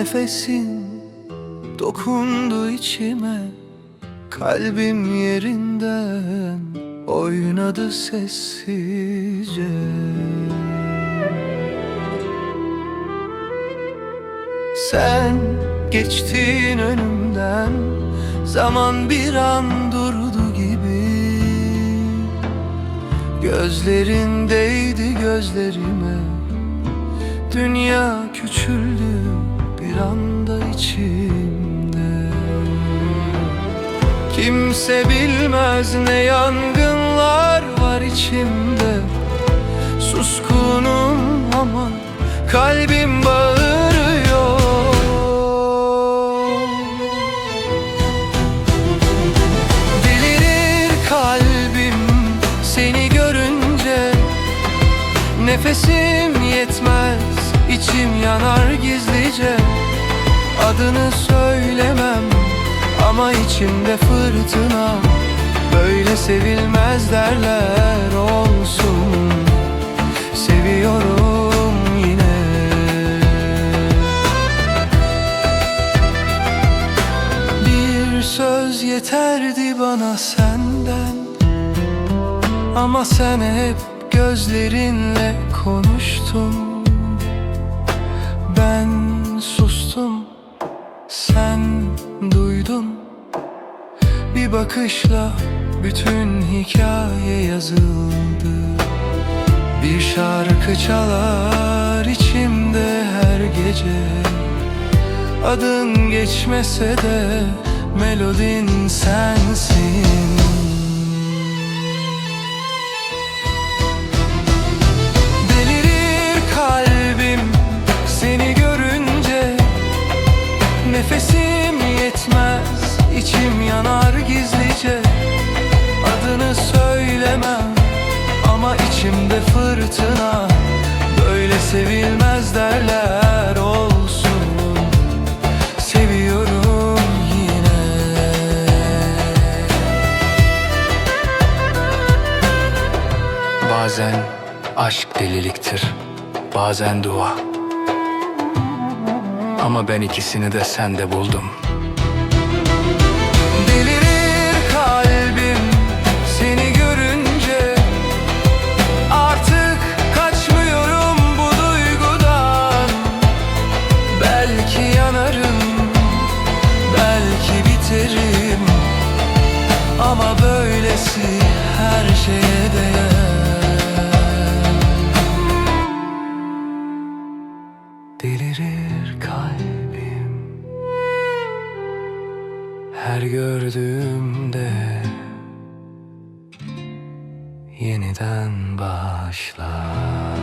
nefesin dokundu içime Kalbim yerinden oynadı sessizce. Sen geçtin önümden Zaman bir an durdu gibi. Gözlerindeydi gözlerime Dünya küçüldü bir anda içimde Kimse bilmez ne yangınlar var içimde. Suskunum ama kalbim bağırıyor. Delirir kalbim seni görünce. Nefesim yetmez içim yanar gizlice Adını söylemem. Ama içimde fırtına Böyle sevilmez derler olsun. Seviyorum yine. Bir söz yeterdi bana senden. Ama sen hep gözlerinle konuştun. Ben sustum Sen duydun. Bir bakışla bütün hikaye yazıldı. Bir şarkı çalar içimde her gece. Adın geçmese de melodin sensin fırtına Böyle sevilmez derler olsun Seviyorum yine Bazen aşk deliliktir, bazen dua. Ama ben ikisini de sende buldum. Her gördüğümde yeniden başlar